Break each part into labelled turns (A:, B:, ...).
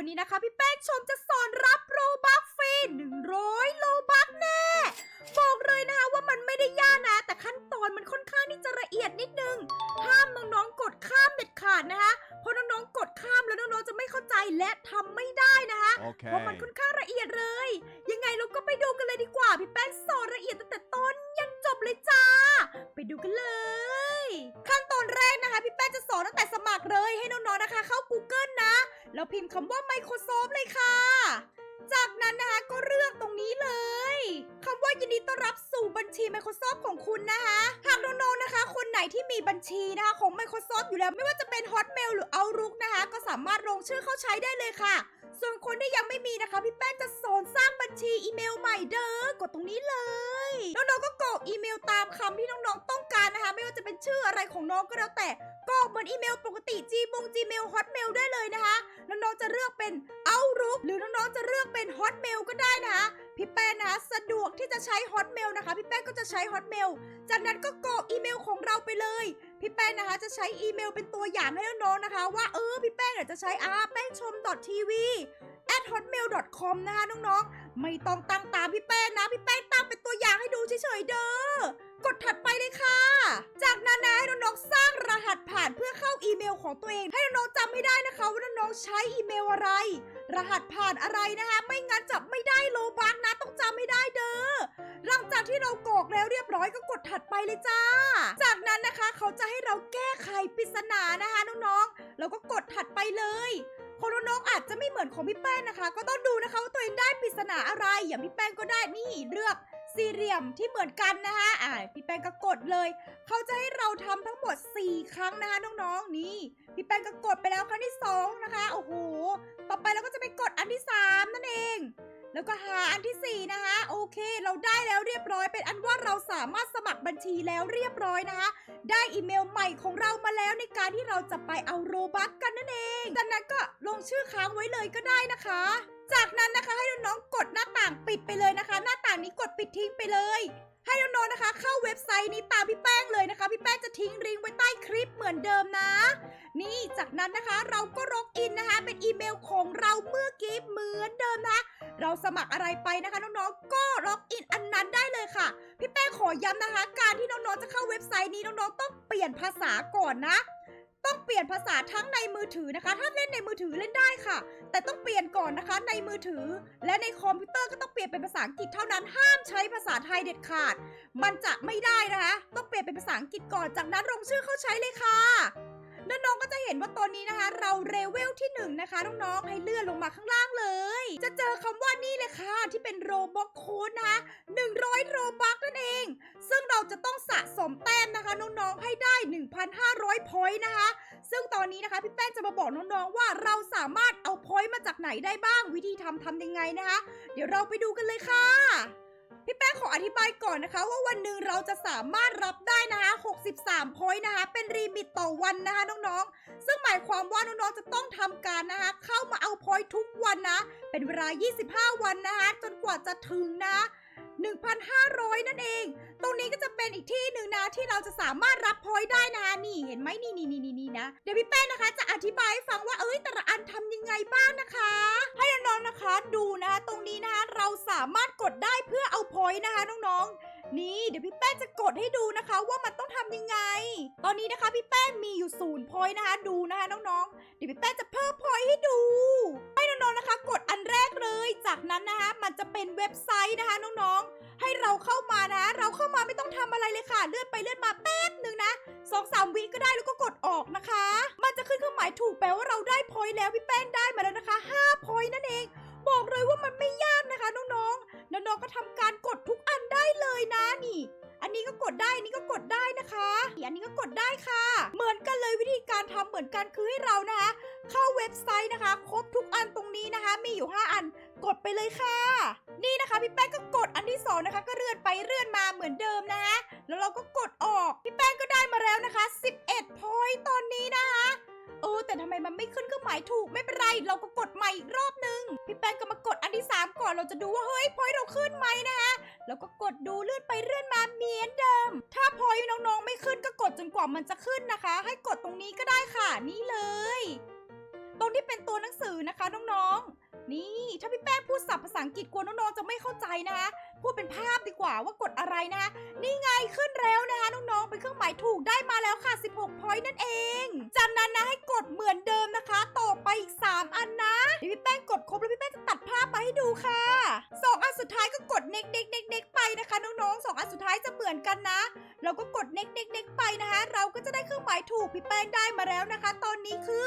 A: วันนี้นะคะ พี่แป้งชมจะสอนรับโรบัคฟรี100 โลบัคแน่ บอกเลยนะคะว่ามันไม่ได้ยากนะ แต่ขั้นตอนมันค่อนข้างที่จะละเอียดนิดนึง ห้ามน้องๆกดข้ามเด็ดขาดนะคะ เพราะน้องๆกดข้ามแล้วน้องๆจะไม่เข้าใจและทำไม่ได้นะคะ เพราะมัน
B: Okay.
A: ค่อนข้างละเอียดเลย ยังไงเราก็ไปดูกันเลยดีกว่า พี่แป้งสอนละเอียดตั้งแต่ แล้วพิมพ์คำว่า Microsoft เลยค่ะ จากนั้นนะคะก็เลือกตรงนี้เลยคำว่ายินดีต้อนรับสู่บัญชี Microsoft ของคุณนะคะหากน้องๆนะคะ คนไหนที่มีบัญชีนะคะของ Microsoft อยู่แล้วไม่ว่าจะเป็น Hotmail หรือ Outlook นะคะ ก็สามารถลงชื่อเข้าใช้ได้เลยค่ะ ส่วนคนที่ยังไม่มีนะคะ พี่แป้งจะสอนสร้างบัญชีอีเมลใหม่เด้อกดตรงนี้เลยน้องๆก็กรอกอีเมลตามคำที่น้องๆต้องการนะคะ ไม่ว่าจะเป็นชื่ออะไรของน้องก็แล้วแต่กรอกเหมือนอีเมลปกติ Gmail Hotmail ได้เลยนะคะ น้องๆจะเลือกเป็น Outlook หรือน้องๆจะเลือกเป็น Hotmail ก็ได้นะคะพี่แป้นะคะสะดวกที่จะใช้ Hotmail นะคะ พี่แป้ก็จะใช้ Hotmail จากนั้นก็กรอกอีเมลของเราไปเลย พี่แป้นะคะจะใช้อีเมลเป็นตัวอย่างให้น้องๆนะคะ ว่าเออพี่แป้เนี่ยจะใช้อาแป้งชม .tv at hotmail.com นะคะน้องๆ ไม่ต้องตั้งตามพี่แป้นะ พี่แป้ตั้งเป็นตัวอย่างให้ดูเฉยๆเด้อกดถัดไปเลยค่ะ จากนั้นนะ อีเมลของตัวเอง ให้น้องๆจำให้ได้นะคะว่าน้องๆใช้อีเมลอะไร รหัสผ่านอะไรนะคะ ไม่งั้นจับไม่ได้โลบักนะต้องจำให้ได้เด้อหลังจากที่เรากรอกแล้วเรียบร้อยก็กดถัดไปเลยจ้า จากนั้นนะคะเขาจะให้เราแก้ไขปริศนานะคะน้องๆแล้วก็กดถัดไปเลยของน้องๆอาจจะไม่เหมือนของพี่แป้งนะคะ ก็ต้องดูนะคะว่าตัวเองได้ปริศนาอะไรอย่างพี่แป้งก็ได้นี่เลือก สี่เหลี่ยมที่เหมือนกันนะคะอ่าพี่แป้งก็กดเลย เขาจะให้เราทำทั้งหมด 4 ครั้งนะคะน้องๆนี่ พี่แป้งก็กดไปแล้วครั้งที่ 2 นะคะ โอ้โห ต่อไปเราก็จะไปกดอันที่ 3 นั่นเอง แล้วก็หาอันที่ 4 นะคะ โอเค เราได้แล้วเรียบร้อย เป็นอันว่าเราสามารถสมัครบัญชีแล้วเรียบร้อยนะคะ ได้อีเมลใหม่ของเรามาแล้วในการที่เราจะไปเอาโรบัคกันนั่นเองจากนั้นก็ลงชื่อค้างไว้เลยก็ได้นะคะ จากนั้นนะคะให้น้องๆกดหน้าต่างปิดไปเลยนะคะ หน้าต่างนี้กดปิดทิ้งไปเลย ให้น้องๆนะคะ เข้าเว็บไซต์นี้ตามพี่แป้งเลยนะคะ พี่แป้งจะทิ้งลิงก์ไว้ใต้คลิปเหมือนเดิมนะ นี่จากนั้นนะคะเราก็ล็อกอินนะคะ เป็นอีเมลของเราเมื่อกี้เหมือนเดิมนะ เราสมัครอะไรไปนะคะน้องๆก็ล็อกอินอันนั้นได้เลยค่ะ พี่แป้งขอย้ำนะคะ การที่น้องๆจะเข้าเว็บไซต์นี้น้องๆต้องเปลี่ยนภาษาก่อนนะ ต้องเปลี่ยนภาษาทั้งในมือถือนะคะ ถ้าเล่นในมือถือเล่นได้ค่ะ แต่ต้องเปลี่ยนก่อนนะคะ ในมือถือ และในคอมพิวเตอร์ก็ต้องเปลี่ยนเป็นภาษาอังกฤษเท่านั้น ห้ามใช้ภาษาไทยเด็ดขาด มันจะไม่ได้นะคะ ต้องเปลี่ยนเป็นภาษาอังกฤษก่อน จากนั้นลงชื่อเข้าใช้เลยค่ะน้องๆก็จะเห็นว่าตอนนี้นะคะ เราเลเวลที่หนึ่งนะคะน้องๆให้เลื่อนลงมาข้างล่างเลย จะเจอคำว่านี่เลยค่ะ ที่เป็นโรบ็อกโค้ดนะคะ100 โรบักนั่นเอง ซึ่งเราจะต้องสะสมแต้มนะคะน้องๆให้ได้ 1,500 พอยต์นะคะ ซึ่งตอนนี้นะคะพี่แป้งจะมาบอกน้องๆว่าเราสามารถเอาพอยต์มาจากไหนได้บ้างวิธีทำทำยังไงนะคะ เดี๋ยวเราไปดูกันเลยค่ะ พี่แป้งขออธิบายก่อนนะคะ ว่าวันหนึ่งเราจะสามารถรับได้นะคะ 63พอยต์นะคะ เป็นรีมิตต่อวันนะคะน้องๆ ซึ่งหมายความว่าน้องๆ จะต้องทำการนะคะ เข้ามาเอาพอยต์ทุกวันนะ เป็นเวลา 25 วันนะคะ จนกว่าจะถึงนะ 1,500 นั่นเอง ตรงนี้ก็จะเป็นอีกที่หนึ่งนะที่เราจะสามารถรับพอยได้นะคะนี่เห็นไหมนี่นี่นี่นี่นะ เดี๋ยวพี่แป้งนะคะ จะอธิบายให้ฟังว่าเอ้ยแต่ละอันทำยังไงบ้างนะคะ ให้น้องๆนะคะดูนะคะตรงนี้นะคะเราสามารถกดได้เพื่อเอาพอยนะคะน้องๆนี่เดี๋ยวพี่แป้งจะกดให้ดูนะคะว่ามันต้องทำยังไง ตอนนี้นะคะพี่แป้งมีอยู่ศูนย์พอยนะคะดูนะคะน้องๆ เดี๋ยวพี่แป้งจะเพิ่มพ เป็นเว็บไซต์นะคะน้องๆ ให้เราเข้ามานะ เราเข้ามาไม่ต้องทำอะไรเลยค่ะ เลื่อนไปเลื่อนมาแป๊บหนึ่งนะสองสามวิก็ได้แล้วก็กดออกนะคะ มันจะขึ้นเครื่องหมายถูกแปลว่าเราได้พอยต์แล้วพี่แป้งได้มาแล้วนะคะ5พอยต์นั่นเอง บอกเลยว่ามันไม่ยากนะคะน้องๆน้องๆก็ทำการกดทุกอันได้เลยนะนี่อันนี้ก็กดได้อันนี้ก็กดได้นะคะ อันนี้ก็กดได้ค่ะ เหมือนกันเลยวิธีการทำเหมือนกันคือให้เรานะคะ เข้าเว็บไซต์นะคะ ครบทุกอันตรงนี้นะคะ มีอยู่ 5 อัน กดไปเลยค่ะ นี่นะคะพี่แป้งก็กดอันที่สองนะคะก็เลื่อนไปเลื่อนมาเหมือนเดิมนะคะแล้วเราก็กดออกพี่แป้งก็ได้มาแล้วนะคะ 11 พอยต์ตอนนี้นะคะเออแต่ทำไมมันไม่ขึ้นเครื่องหมายถูกไม่เป็นไร เราก็กดใหม่อีกรอบนึง พี่แป้งก็มากดอันที่ 3 ก่อนเราจะดูว่าเฮ้ยพอยต์เราขึ้นไหมนะคะแล้วก็กดดูเลื่อนไปเลื่อนมาเหมือนเดิม ถ้าพอยต์น้องๆไม่ขึ้นก็กดจนกว่ามันจะขึ้นนะคะ ให้กดตรงนี้ก็ได้ค่ะนี่เลย ตรงที่เป็นตัวหนังสือนะคะน้องๆ นี่ถ้าพี่แป้งพูดศัพท์ภาษาอังกฤษกลัวน้องๆจะไม่เข้าใจนะคะพูดเป็นภาพดีกว่าว่ากดอะไรนะคะนี่ไงขึ้นแล้วนะคะน้องๆเป็นเครื่องหมายถูกได้มาแล้วค่ะ 16 พอยต์นั่นเอง จากนั้นนะให้กดเหมือนเดิมนะคะ ต่อไปอีก 3 อันนะเดี๋ยวพี่แป้งกดครบแล้วพี่แป้งจะตัดภาพมาให้ดูค่ะสองอันสุดท้ายก็กดเน็กเน็กเน็กเน็กไปนะคะน้องๆสองอันสุดท้ายจะเหมือนกันนะ เราก็กดเน็กเน็กเน็กไปนะคะ เราก็จะได้เครื่องหมายถูกพี่แป้งได้มาแล้วนะคะ ตอนนี้คือ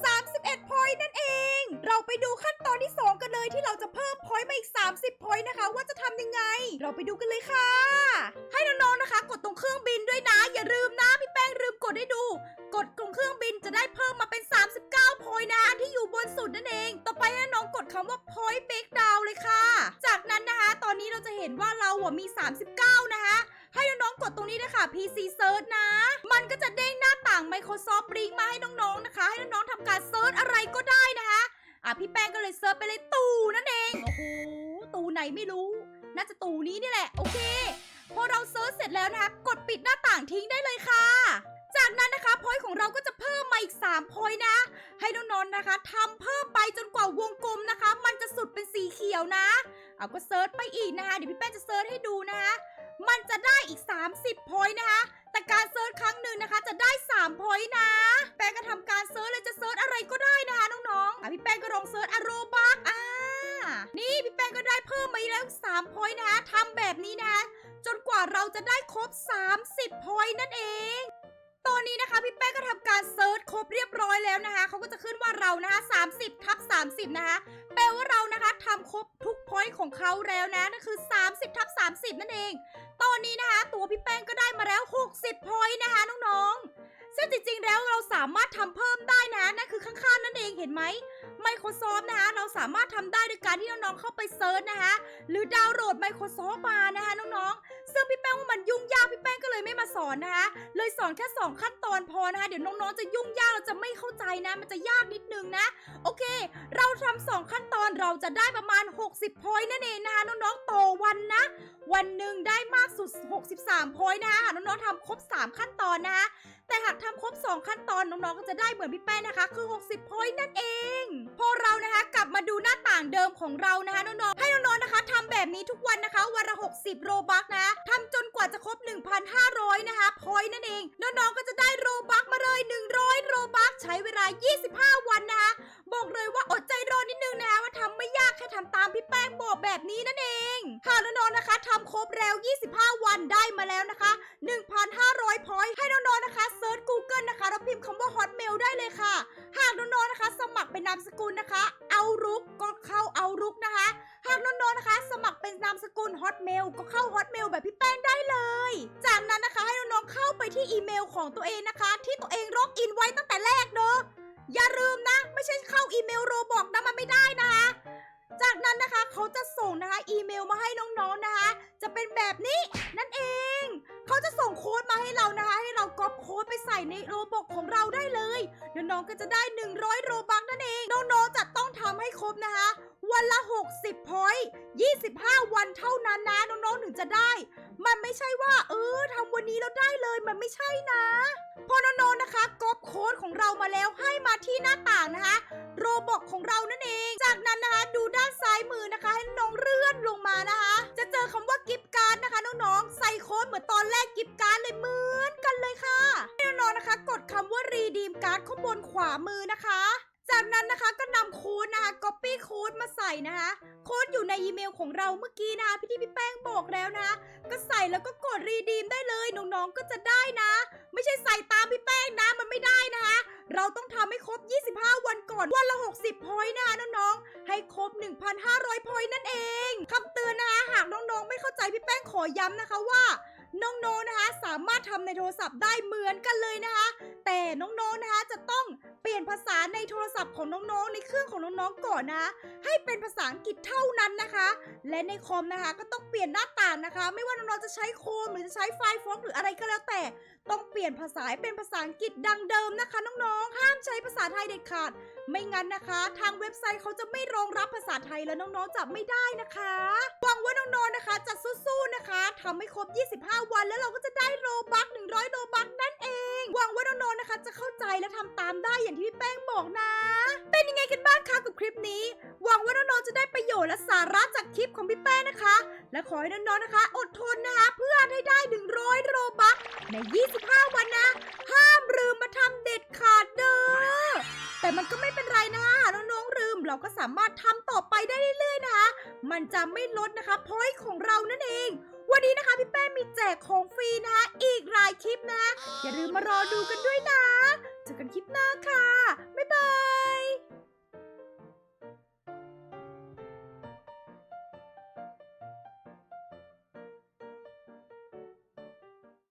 A: 31พอยต์นั่นเอง เราไปดูขั้นตอนที่ 2 กันเลยที่เราจะเพิ่มพอยต์มาอีก 30พอยต์นะคะ ว่าจะทำยังไง เราไปดูกันเลยค่ะ ให้น้องๆนะคะ กดตรงเครื่องบินด้วยนะ อย่าลืมนะพี่แป้งลืมกดให้ดู พี่แป้งก็เลยเซิร์ชไปเลยตูนั่นเอง โอ้โห ตูไหนไม่รู้ น่าจะตูนี้นี่แหละ โอเค พอเราเซิร์ชเสร็จแล้วนะคะ กดปิดหน้าต่างทิ้งได้เลยค่ะ จากนั้นนะคะพอยของเราก็จะเพิ่มมาอีก3พอยนะ ให้น้องๆนะคะทำเพิ่มไปจนกว่าวงกลมนะคะ มันจะสุดเป็นสีเขียวนะ เอาก็เซิร์ชไปอีกนะคะ เดี๋ยวพี่แป้งจะเซิร์ชให้ดูนะคะ มันจะได้อีก 30พอยนะคะ แต่การเซิร์ชครั้งหนึ่งนะคะ จะได้3พอยต์นะ แป้งก็ทำการเซิร์ชเลยจะเซิร์ชอะไรก็ได้นะคะน้องๆอะพี่แป้งก็ลองเซิร์ชอโรบักอ่านี่พี่แป้งก็ได้เพิ่มมาอีกแล้ว3พอยต์นะคะทำแบบนี้นะคะจนกว่าเราจะได้ครบ 30พอยต์นั่นเองตอนนี้นะคะพี่แป้งก็ทำการเซิร์ชครบเรียบร้อยแล้วนะคะเขาก็จะขึ้นว่าเรานะคะ30ทับ30 นะคะแปลว่าเรานะคะทำครบทุกพอยต์ของเขาแล้วนะนั่นคือ 30ทับ30 นั่นเองตอนนี้นะคะ ตัวพี่แป้งก็ได้มาแล้ว 60พอยต์นะคะน้องๆ ซึ่งจริงๆแล้วเราสามารถทำเพิ่มได้นะนั่นคือข้างๆนั่นเองเห็นไหม Microsoft นะคะเราสามารถทำได้ด้วยการที่น้องๆเข้าไปเซิร์ชนะคะหรือดาวน์โหลด Microsoft มานะคะน้องๆ ซึ่งพี่แป้งว่ามันยุ่งยากพี่แป้งก็เลยไม่มาสอนนะคะเลยสอนแค่ 2 ขั้นตอนพอนะคะเดี๋ยวน้องๆจะยุ่งยากเราจะไม่เข้าใจนะ มันจะยากนิดนึงนะ โอเค เราทำสองขั้นตอนเราจะได้ประมาณ 60พอยต์นั่นเองนะคะน้องๆต่อวันนะ วันหนึ่งได้มากสุด 63พอยนะคะน้องๆทำครบ 3 ขั้นตอนนะคะแต่หากทำครบ 2 ขั้นตอนน้องๆก็จะได้เหมือนพี่แป้งนะคะ คือ 60พอยนั่นเอง พอเรานะคะกลับมาดูหน้าต่างเดิมของเรานะคะน้องๆให้น้องๆนะคะทำแบบนี้ทุกวันนะคะวันละ 60 โรบักนะทำจนกว่าจะครบ 1,500 นะคะพอยนั่นเองน้องๆก็จะได้โรบักมาเลย 100 โรบักใช้เวลา 25 วันนะคะบอกเลยว่าอด ทำตามพี่แป้งบอกแบบนี้นั่นเองหากน้องๆนะคะทำครบแล้ว 25 วันได้มาแล้วนะคะ 1,500 พอยต์ให้น้องๆนะคะเซิร์ช Google นะคะแล้วพิมพ์คำว่า Hotmail ได้เลยค่ะ หากน้องๆนะคะ สมัครเป็นนามสกุลนะคะ เอารุกก็เข้าเอารุกนะคะ หากน้องๆนะคะ สมัครเป็นนามสกุล Hotmail ก็เข้า Hotmail แบบพี่แป้งได้เลย จากนั้นนะคะให้น้องๆเข้าไปที่อีเมลของตัวเองนะคะ ที่ตัวเองล็อกอินไว้ตั้งแต่แรกเนอะอย่าลืมนะ ไม่ใช่เข้าอีเมลโรบอกนะมันไม่ได้นะคะ จากนั้นนะคะเขาจะส่งนะคะอีเมลมาให้น้องๆนะคะ จะเป็นแบบนี้นั่นเอง เขาจะส่งโค้ดมาให้เรานะคะ ให้เราก๊อปโค้ดไปใส่ในโรบอกของเราได้เลยเดี๋ยวน้องก็จะได้ 100 โรบักนั่นเองน้องๆจะต้องทำให้ครบนะคะ วันละ 60 พอยต์25 วันเท่านั้นนะน้องๆถึงจะได้ มันไม่ใช่ว่า เออทำวันนี้แล้วได้เลย มันไม่ใช่นะพอน้องๆนะคะก๊อปโค้ดของเรามาแล้วให้มาที่หน้าต่างนะคะ โรบอกของเรานั่นเอง จากนั้นนะคะดูด้านซ้ายมือนะคะ ให้น้องเลื่อนลงมานะคะ จะเจอคำว่ากิฟต์การ์ดนะคะน้องๆใส่โค้ดเหมือนตอนแรกกิฟต์การ์ดเลยเหมือนกันเลยค่ะน้องๆนะคะ กดคำว่ารีดีมการ์ดข้างบนขวามือนะคะ ค้ดมาใส่นะคะ โค้ดอยู่ในอีเมลของเราเมื่อกี้นะคะพี่ที่พี่แป้งบอกแล้วนะก็ใส่แล้วก็กดรีดีมได้เลยน้องๆก็จะได้นะ ไม่ใช่ใส่ตามพี่แป้งนะมันไม่ได้นะคะเราต้องทำให้ครบ 25 วันก่อนวันละ 60 พอยต์นะคะน้องๆให้ครบ 1,500 พอยต์นั่นเองคำเตือนนะคะหากน้องๆไม่เข้าใจพี่แป้งขอย้ำนะคะว่า น้องๆนะคะสามารถทำในโทรศัพท์ได้เหมือนกันเลยนะคะ แต่น้องๆนะคะจะต้องเปลี่ยนภาษาในโทรศัพท์ของน้องๆในเครื่องของน้องๆก่อนนะคะให้เป็นภาษาอังกฤษเท่านั้นนะคะ และในคอมนะคะก็ต้องเปลี่ยนหน้าต่างนะคะ ไม่ว่าน้องๆจะใช้โคมหรือจะใช้ไฟล์ฟอกหรืออะไรก็แล้วแต่ ต้องเปลี่ยนภาษาเป็นภาษาอังกฤษดังเดิมนะคะ น้องๆ ห้ามใช้ภาษาไทยเด็ดขาด ไม่งั้นนะคะ ทางเว็บไซต์เขาจะไม่รองรับภาษาไทยแล้วน้องๆจะไม่ได้นะคะหวังว่าน้องๆนะคะจะสู้ๆนะคะทำให้ครบ 25วันแล้วเราก็จะได้โลบัค100โลบัคนั่นเอง หวังว่าน้องๆนะคะ จะเข้าใจและทำตามได้อย่างที่พี่แป้งบอกนะ เป็นยังไงกันบ้างคะกับคลิปนี้ หวังว่าน้องๆจะได้ประโยชน์และสาระจากคลิปของพี่แป้งนะคะ และขอให้น้องๆนะคะ อดทนนะคะ เพื่อให้ได้ 100โรบัคใน 25 วันนะ ห้ามลืมมาทำเด็ดขาดเด้อแต่มันก็ไม่เป็นไรนะคะหากน้องๆลืมเราก็สามารถทำต่อไปได้เรื่อยๆนะคะ มันจะไม่ลดนะคะพอยต์ของเรานั่นเอง วันนี้นะคะพี่แป้มีแจกของฟรีนะอีกรายคลิปนะะอย่าลืมมารอดูกันด้วยนะเจอกันคลิปหน้าค่ะ บ๊ายบาย